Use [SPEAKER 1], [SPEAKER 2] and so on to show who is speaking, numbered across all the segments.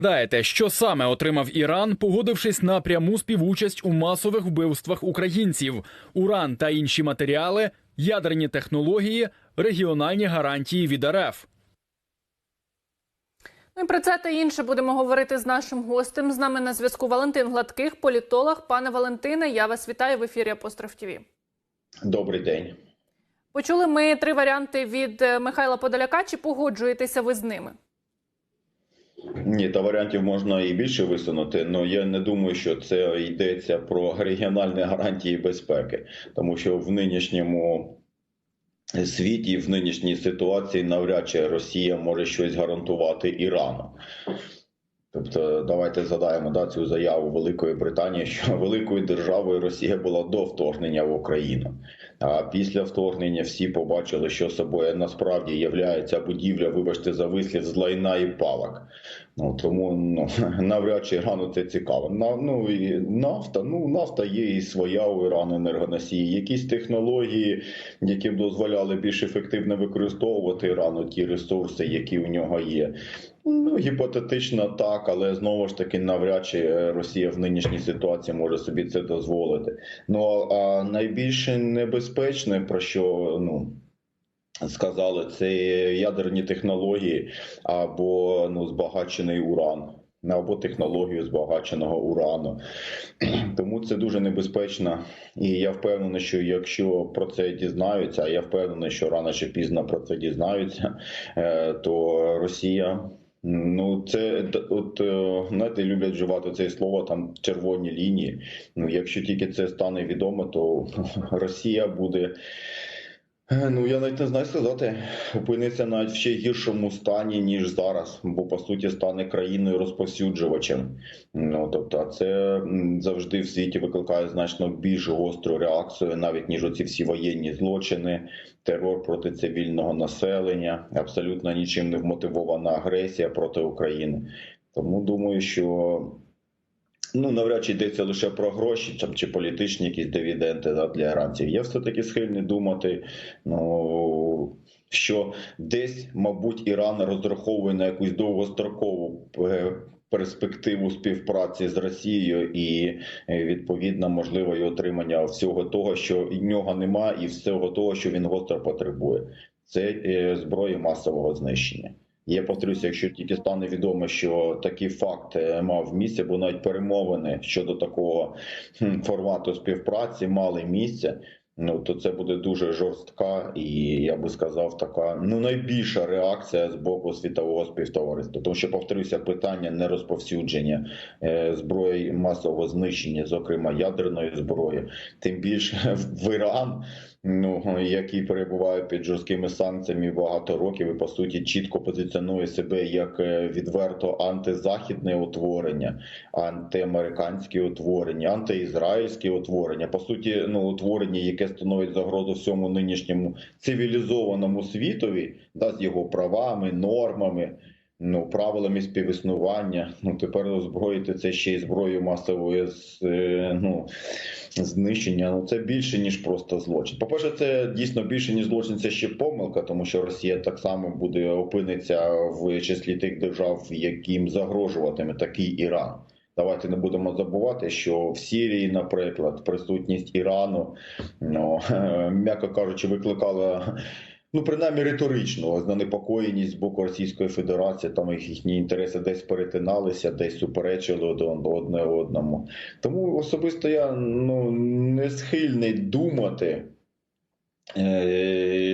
[SPEAKER 1] Даєте, що саме отримав Іран, погодившись на пряму співучасть у масових вбивствах українців, уран та інші матеріали, ядерні технології, регіональні гарантії від РФ.
[SPEAKER 2] Ну і про це та інше будемо говорити з нашим гостем. З нами на зв'язку Валентин Гладких, політолог. Пане Валентине, я вас вітаю в ефірі Апостроф ТІВІ.
[SPEAKER 3] Добрий день.
[SPEAKER 2] Почули ми три варіанти від е, Михайла Подоляка. Чи погоджуєтеся ви з ними?
[SPEAKER 3] Ні, та варіантів можна і більше висунути, але я не думаю, що це йдеться про регіональні гарантії безпеки, тому що в нинішньому світі, в нинішній ситуації, навряд чи Росія може щось гарантувати Ірану. Тобто, давайте задаємо да, цю заяву Великої Британії, що великою державою Росія була до вторгнення в Україну. А після вторгнення всі побачили, що собою насправді є будівля, вибачте, за вислів з лайна і палок. Ну тому ну навряд чи Ірану це цікаво. На, ну і нафта, ну нафта є і своя у Ірану енергоносії, якісь технології, які б дозволяли більш ефективно використовувати Ірану ті ресурси, які у нього є. Ну, гіпотетично так, але знову ж таки навряд чи Росія в нинішній ситуації може собі це дозволити. Ну а найбільш небезпечне, про що ну. Сказали, це ядерні технології або ну збагачений уран, або технологію збагаченого урану. Тому це дуже небезпечно. І я впевнений, що якщо про це дізнаються, а я впевнений, що рано чи пізно про це дізнаються, е, то Росія. Ну, це от знаєте, люблять вживати це слово там червоні лінії. Ну, якщо тільки це стане відомо, то Росія буде. Ну, я навіть не знаю сказати, опиниться навіть в ще гіршому стані, ніж зараз, бо по суті стане країною розповсюджувачем. Ну тобто, це завжди в світі викликає значно більш гостру реакцію, навіть ніж оці всі воєнні злочини, терор проти цивільного населення, абсолютно нічим не вмотивована агресія проти України. Тому думаю, що. Ну, навряд чи йдеться лише про гроші там, чи політичні якісь дивіденди да, для іранців. Я все-таки схильний думати, ну, що десь, мабуть, Іран розраховує на якусь довгострокову перспективу співпраці з Росією і відповідно можливо і отримання всього того, що в нього немає, і всього того, що він гостро потребує. Це зброї масового знищення. Я повторюся, якщо тільки стане відомо, що такий факт мав місце, бо навіть перемовини щодо такого формату співпраці мали місце. Ну то це буде дуже жорстка, і я би сказав, така ну найбільша реакція з боку світового співтовариства. Тому що повторюся, питання нерозповсюдження е, зброї масового знищення, зокрема ядерної зброї, тим більше в Іран. Ну який перебуває під жорсткими санкціями багато років, і по суті чітко позиціонує себе як відверто антизахідне утворення, антиамериканське утворення, антиізраїльське утворення. По суті, ну утворення, яке становить загрозу всьому нинішньому цивілізованому світові, да, з його правами, нормами. Ну, правилами співіснування. Ну тепер озброїти це ще й зброєю масової ну, знищення. Ну це більше ніж просто злочин. По перше, це дійсно більше ніж злочин. Це ще помилка, тому що Росія так само буде опиниться в числі тих держав, яким загрожуватиме такий Іран. Давайте не будемо забувати, що в Сірії, наприклад, присутність Ірану, ну м'яко кажучи, викликала. Ну, принаймні риторично занепокоєність з боку Російської Федерації, там їхні інтереси десь перетиналися, десь суперечили одне одному. Тому особисто я ну не схильний думати,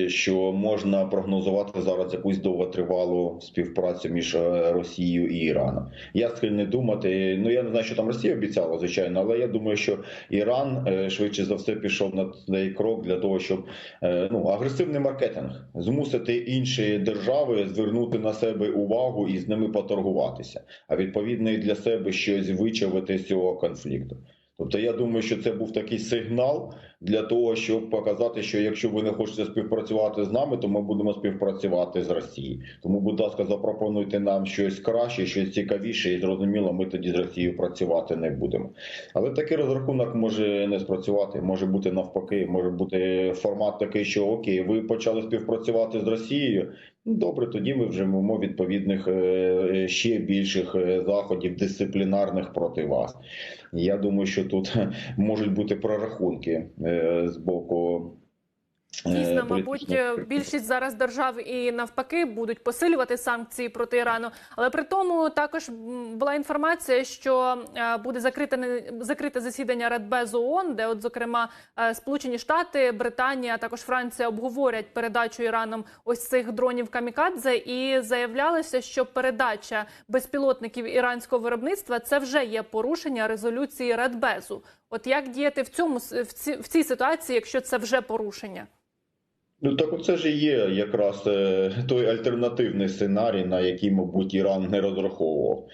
[SPEAKER 3] що можна прогнозувати зараз якусь довготривалу співпрацю між Росією і Іраном. Я схильний думати. Ну я не знаю, що там Росія обіцяла, звичайно, але я думаю, що Іран швидше за все пішов на цей крок для того, щоб ну агресивний маркетинг змусити інші держави звернути на себе увагу і з ними поторгуватися, а відповідно і для себе щось вичавити з цього конфлікту. Тобто, я думаю, що це був такий сигнал для того, щоб показати, що якщо ви не хочете співпрацювати з нами, то ми будемо співпрацювати з Росією. Тому, будь ласка, запропонуйте нам щось краще, щось цікавіше, і зрозуміло, ми тоді з Росією працювати не будемо. Але такий розрахунок може не спрацювати, може бути навпаки, може бути формат такий, що окей, ви почали співпрацювати з Росією. Ну, добре, тоді ми вживемо відповідних е, ще більших е, заходів дисциплінарних проти вас. Я думаю, що тут можуть бути прорахунки е, з боку. Е,
[SPEAKER 2] Дійсно, мабуть, більшість зараз держав і навпаки будуть посилювати санкції проти Ірану. Але при тому також була інформація, що е, буде закрите закрите засідання Радбезу ООН, де, от зокрема, е, Сполучені Штати, Британія, а також Франція обговорять передачу Іраном ось цих дронів камікадзе, і заявлялося, що передача безпілотників іранського виробництва це вже є порушення резолюції Радбезу. От як діяти в цьому в цій, в цій ситуації, якщо це вже порушення?
[SPEAKER 3] Ну так оце ж і є якраз е, той альтернативний сценарій, на який, мабуть, Іран не розраховував.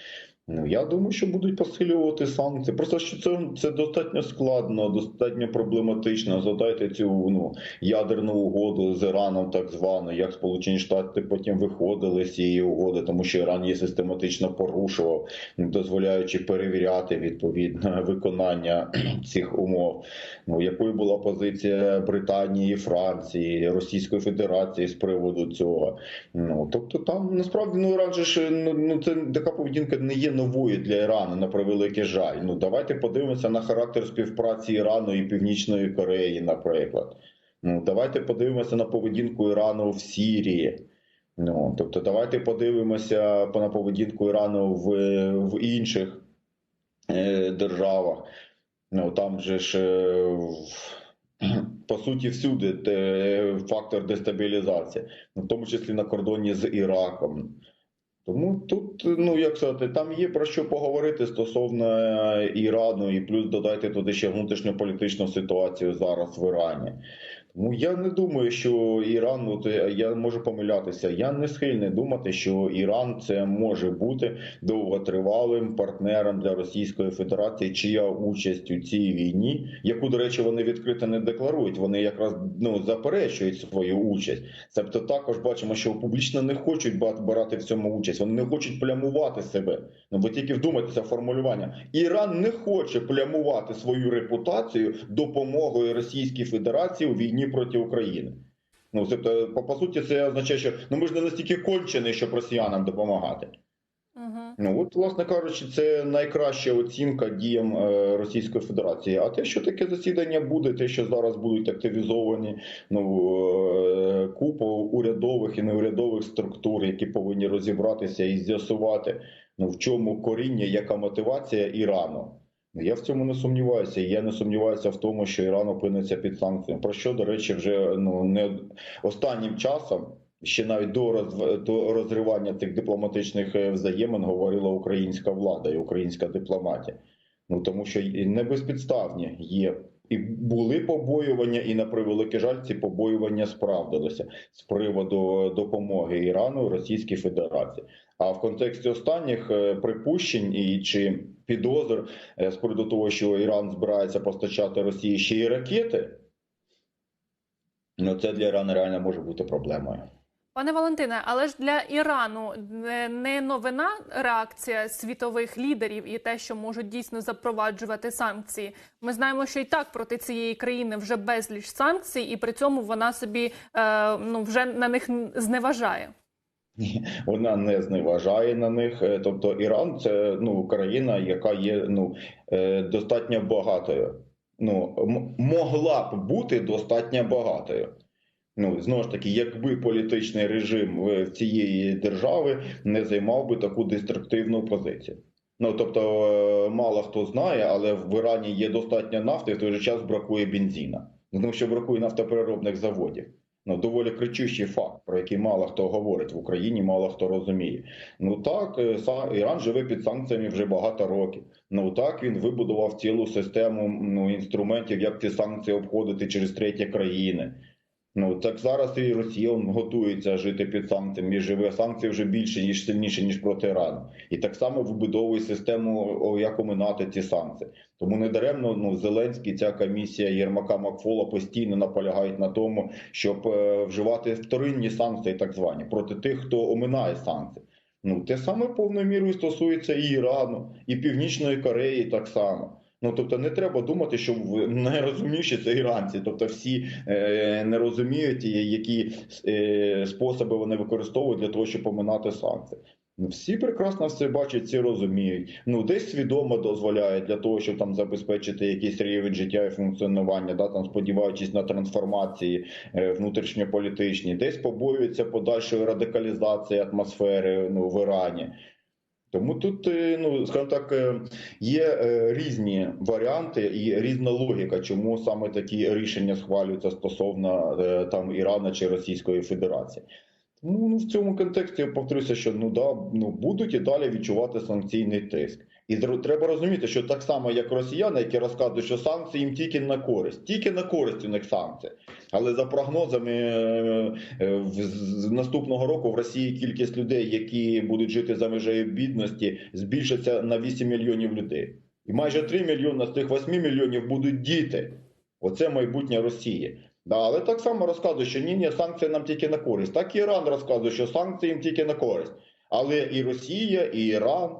[SPEAKER 3] Ну я думаю, що будуть посилювати санкції. Просто що це, це достатньо складно, достатньо проблематично. Згадайте цю ну ядерну угоду з Іраном, так звану, як Сполучені Штати потім виходили з цієї угоди, тому що Іран її систематично порушував, дозволяючи перевіряти відповідне виконання цих умов. Ну якою була позиція Британії, Франції, Російської Федерації з приводу цього? Ну тобто, там насправді ну Іран ну, ну це така поведінка не є новою для Ірану на превеликий жаль. Ну давайте подивимося на характер співпраці Ірану і Північної Кореї, наприклад. Ну давайте подивимося на поведінку Ірану в Сірії. Ну тобто, давайте подивимося на поведінку Ірану в, в інших е, державах. Ну там же ж е, по суті всюди те, фактор дестабілізації, в тому числі на кордоні з Іраком. Тому тут, ну як сказати, там є про що поговорити стосовно е, Ірану, і плюс додайте туди ще внутрішньополітичну ситуацію зараз в Ірані. Тому я не думаю, що Іран, от е, я можу помилятися. Я не схильний думати, що Іран це може бути довготривалим партнером для Російської Федерації, чия участь у цій війні, яку, до речі, вони відкрито не декларують. Вони якраз ну заперечують свою участь. Тобто також бачимо, що публічно не хочуть брати в цьому участь. Вони не хочуть плямувати себе. Ну ви тільки вдумайтеся формулювання. Іран не хоче плямувати свою репутацію допомогою Російській Федерації у війні проти України. Ну, тобто, по, по суті, це означає, що ну ми ж не настільки кончені, щоб росіянам допомагати.
[SPEAKER 2] Угу.
[SPEAKER 3] Ну от, власне кажучи, це найкраща оцінка діям е, Російської Федерації. А те, що таке засідання буде, те, що зараз будуть активізовані ну е, купа урядових і неурядових структур, які повинні розібратися і з'ясувати, ну в чому коріння, яка мотивація Ірану. Я в цьому не сумніваюся. Я не сумніваюся в тому, що Іран опиниться під санкціями. Про що, до речі, вже ну не останнім часом, ще навіть до роз... до розривання цих дипломатичних е, взаємин говорила українська влада і українська дипломатія. Ну тому що не безпідставні є. І були побоювання, і на превеликий жаль, ці побоювання справдилися з приводу допомоги Ірану Російській Федерації. А в контексті останніх е, припущень і чи підозр е, з приводу того, що Іран збирається постачати Росії ще й ракети, ну це для Ірану реально може бути проблемою.
[SPEAKER 2] Пане Валентине, але ж для Ірану не- новина реакція світових лідерів і те, що можуть дійсно запроваджувати санкції. Ми знаємо, що і так проти цієї країни вже безліч санкцій, і при цьому вона собі е, ну вже на них зневажає.
[SPEAKER 3] Вона не зневажає на них. Е, Тобто Іран це ну країна, яка є ну е, достатньо багатою. Ну могла б бути достатньо багатою. Ну знову ж таки, якби політичний режим цієї держави не займав би таку деструктивну позицію. Ну тобто, е, мало хто знає, але в Ірані є достатньо нафти, в той же час бракує бензина. Тому що бракує нафтопереробних заводів. Ну, доволі кричущий факт, про який мало хто говорить в Україні, мало хто розуміє. Ну так, е, Іран живе під санкціями вже багато років. Ну так він вибудував цілу систему ну, інструментів, як ці санкції обходити через треті країни. Ну так зараз і Росія готується жити під санкціями, живе санкції вже більше ніж сильніше ніж проти Ірану, і так само вибудовує систему, як оминати ці санкції. Тому не даремно ну Зеленський, ця комісія Єрмака Макфола постійно наполягають на тому, щоб е, вживати вторинні санкції, так звані, проти тих, хто оминає санкції. Ну те саме повною мірою стосується і Ірану, і Північної Кореї так само. Ну тобто не треба думати, що найрозумніші це іранці. Тобто всі е, не розуміють, які е, способи вони використовують для того, щоб поминати санкції. Ну, всі прекрасно все бачать, всі розуміють. Ну десь свідомо дозволяють для того, щоб там забезпечити якийсь рівень життя і функціонування, да там сподіваючись на трансформації е, внутрішньополітичні, десь побоюються подальшої радикалізації атмосфери ну, в Ірані. Тому тут, е, ну скажімо так, е, є е, різні варіанти і різна логіка, чому саме такі рішення схвалюються стосовно там Ірана чи Російської Федерації. Тому ну, в цьому контексті я повторюся, що ну да ну будуть і далі відчувати санкційний тиск. І треба розуміти, що так само, як росіяни, які розказують, що санкції їм тільки на користь, тільки на користь у них санкції. Але за прогнозами е, е, з наступного року в Росії кількість людей, які будуть жити за межею бідності, збільшиться на 8 мільйонів людей. І майже 3 мільйони з тих 8 мільйонів будуть діти. Оце майбутнє Росії. Да, але так само розказує, що ні, ні, санкції нам тільки на користь. Так і Іран розказує, що санкції їм тільки на користь. Але і Росія, і Іран,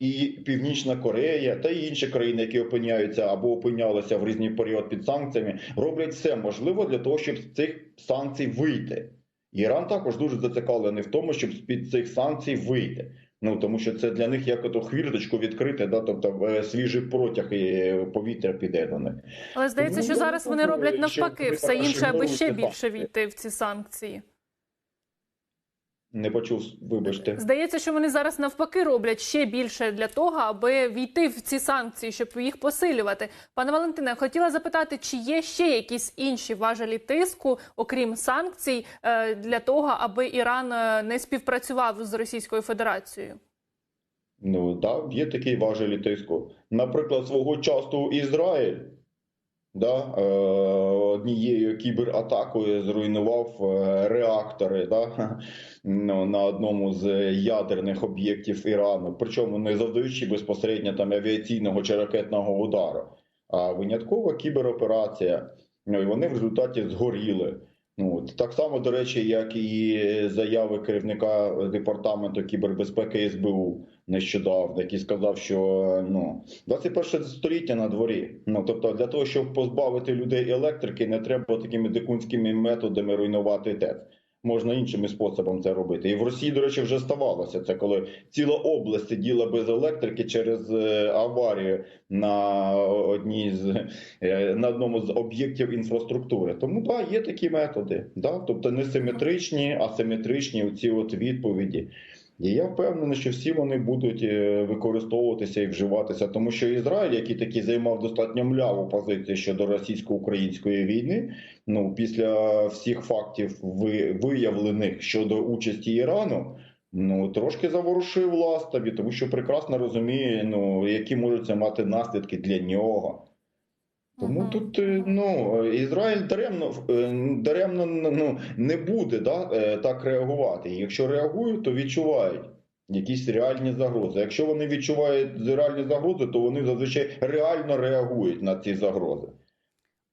[SPEAKER 3] і Північна Корея та й інші країни, які опиняються або опинялися в різний період під санкціями, роблять все можливе для того, щоб з цих санкцій вийти. Іран також дуже зацікавлений в тому, щоб з під цих санкцій вийти. Ну тому що це для них як ото хвірточку відкрити, да, тобто е, свіжий протяг і е, повітря піде до них.
[SPEAKER 2] Але здається,
[SPEAKER 3] Ну,
[SPEAKER 2] що зараз вони роблять навпаки все інше, аби ще більше війти в ці санкції.
[SPEAKER 3] Не почув, вибачте.
[SPEAKER 2] Здається, що вони зараз навпаки роблять ще більше для того, аби війти в ці санкції, щоб їх посилювати. Пане Валентине, хотіла запитати, чи є ще якісь інші важелі тиску, окрім санкцій, е, для того, аби Іран е, не співпрацював з Російською Федерацією?
[SPEAKER 3] Ну да, є такий важелі тиску. Наприклад, свого часу Ізраїль да, е, однією кібератакою зруйнував е, реактори да, ну, на одному з ядерних об'єктів Ірану, причому не завдаючи безпосередньо там авіаційного чи ракетного удару, а виняткова кібероперація. Ну, і вони в результаті згоріли. Ну, так само, до речі, як і заяви керівника департаменту кібербезпеки СБУ нещодавно, який сказав, що ну 21 століття на дворі. Ну тобто, для того, щоб позбавити людей електрики, не треба такими дикунськими методами руйнувати ТЕЦ. Можна іншими способами це робити. І в Росії, до речі, вже ставалося це, коли ціла область сиділа без електрики через е, аварію на одній з е, на одному з об'єктів інфраструктури. Тому да, є такі методи. Да? Тобто не симетричні, а симетричні ці от відповіді. І я впевнений, що всі вони будуть е, використовуватися і вживатися, тому що Ізраїль, який таки займав достатньо мляву позицію щодо російсько-української війни, ну після всіх фактів виявлених щодо участі Ірану. Ну трошки заворушив ластові, тому що прекрасно розуміє, ну які можуть це мати наслідки для нього. Тому
[SPEAKER 2] Мгм.
[SPEAKER 3] тут е, ну Ізраїль даремно е, даремно ну не буде да, е, так реагувати. Якщо реагують, то відчувають якісь реальні загрози. Якщо вони відчувають реальні загрози, то вони зазвичай реально реагують на ці загрози.